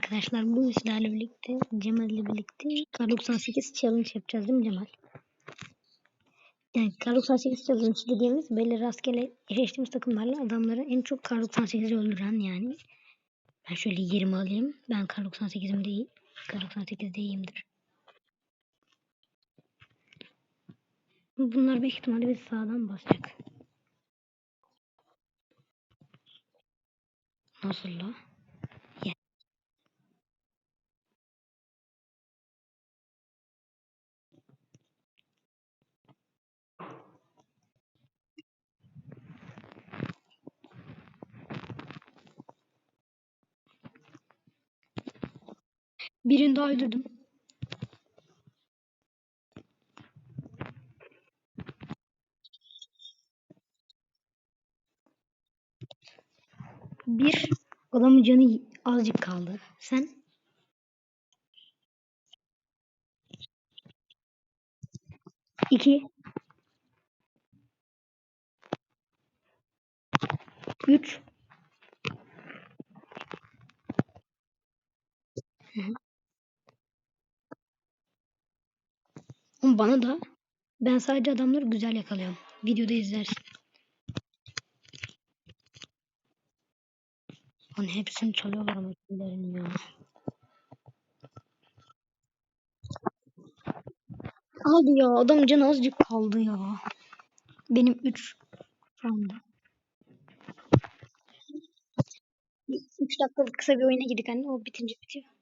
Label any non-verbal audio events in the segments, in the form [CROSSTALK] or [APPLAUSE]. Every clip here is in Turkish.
Arkadaşlar bu sizlerle birlikte Cemal ile birlikte Kar 98 challenge yapacağız değil mi Cemal? Yani Kar 98 challenge dediğimiz böyle rastgele eşleştiğimiz takımlarla adamları en çok Kar 98'i öldüren yani. Ben şöyle yerimi alayım. Ben Kar 98'im değil. Kar 98'de iyiyimdir. Bunlar büyük ihtimalle bizi sağdan basacak. Nasıl la? Birini daha öldürdüm. Bir adamın canı azıcık kaldı. Sen? İki. Üç. Hı hı. Ama bana da ben sadece adamları güzel yakalıyorum. Videoda izlersin. Lan hepsini çalıyorlar ama killerini ya. Hadi ya adam canı azıcık kaldı ya. Benim 3 şu anda. 3 dakikalık kısa bir oyuna girdik anne. O bitince bitiyor.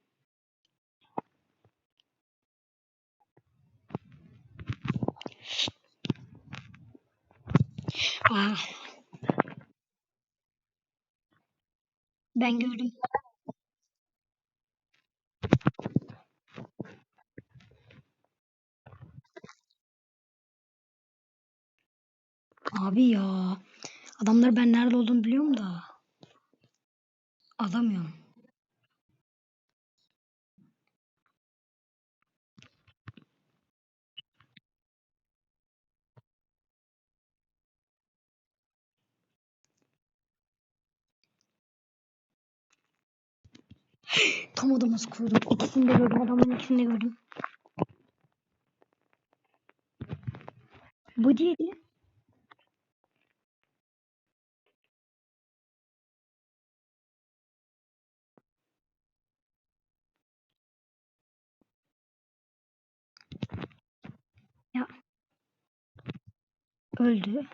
Ben gördüm. Abi ya. Adamlar ben nerede olduğunu biliyorum da. Alamıyorum. Tam adamı sıkıyordum. İkisini de gördüm. Adamların ikisini de gördüm. Bu diğeri. Ya. Öldü.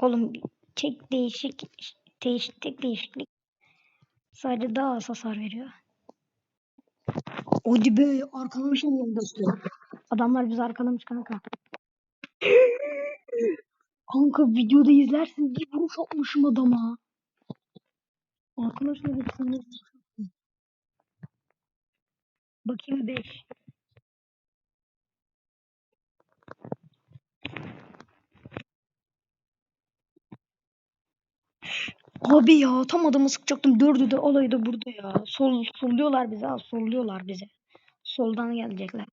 Oğlum tek değişik değişik tek değişiklik sadece daha az hasar veriyor. Hadi be arkalamışım yanımda. Adamlar bizi arkalamış kanka. [LAUGHS] kanka videoda izlersin bir vuruş atmışım adama. Arkadaşlar hepsini Bakayım 5. Abi ya tam adamı sıkacaktım. Dördü de olayı da burada ya. Sol, solluyorlar bizi ha. Solluyorlar bizi. Soldan gelecekler.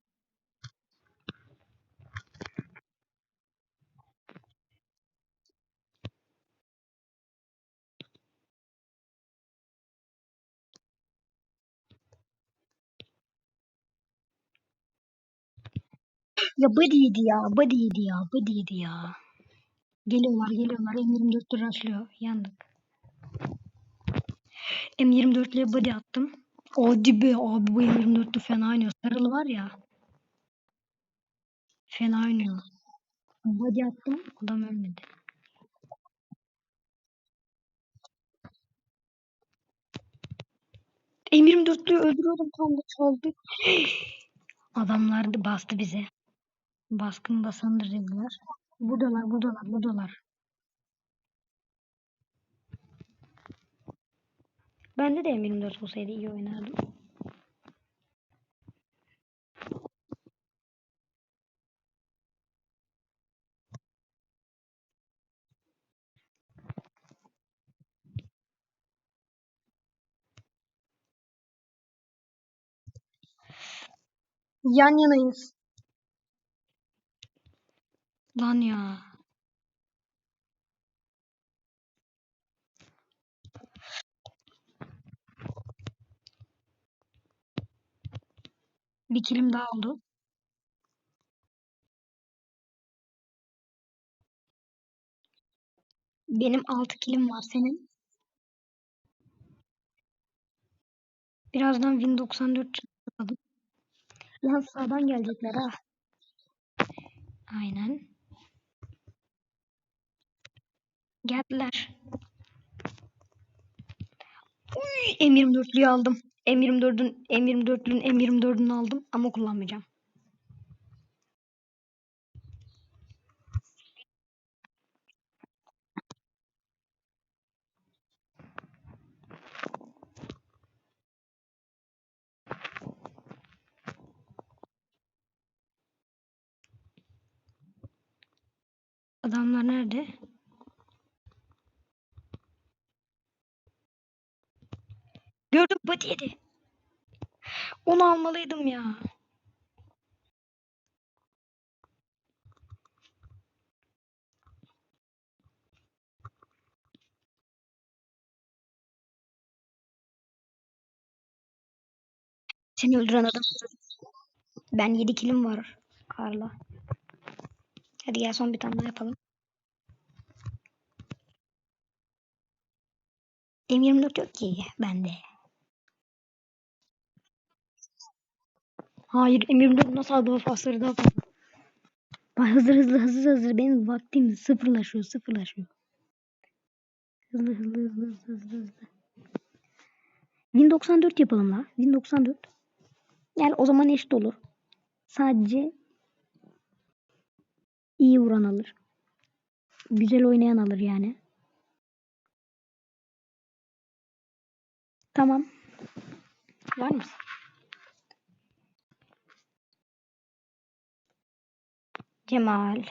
Ya body'ydi ya. Body'ydi ya. Body'ydi ya. Geliyorlar geliyorlar. M24'te rushlıyor. Yandık. M24'lüye body attım. Hadi be abi bu M24'lü fena oynuyor. Sarılı var ya. Fena oynuyor. Body attım. Adam ölmedi. M24'lüyü öldürüyordum tam da çaldı. [GASPS] Adamlar da bastı bize. Baskın basandır dediler. Buradalar, buradalar, buradalar. Bende de M24 olsaydı iyi oynardım. Yan yanayız. Lan ya. Bir kilim daha oldu. Benim 6 kilim var senin. Birazdan Win 94 çıkartalım. Lan sağdan gelecekler ha. Aynen. Geldiler. Uy, M24'lüyü aldım. M24'ün M24'lünün M24'ünü aldım ama kullanmayacağım. Adamlar nerede? Gördüm body yedi. Onu almalıydım ya. Seni öldüren adam. Ben 7 kilim var. Karla. Hadi gel son bir tane daha yapalım. M24 yok ki bende. Hayır M24 nasıl daha fazla daha fazla. Bak hızlı hızlı hızlı hızlı benim vaktim sıfırlaşıyor sıfırlaşıyor. Hızlı hızlı hızlı hızlı hızlı hızlı. Win 94 yapalım la. Win 94. Yani o zaman eşit olur. Sadece iyi vuran alır. Güzel oynayan alır yani. Tamam. Var mısın? Cemal.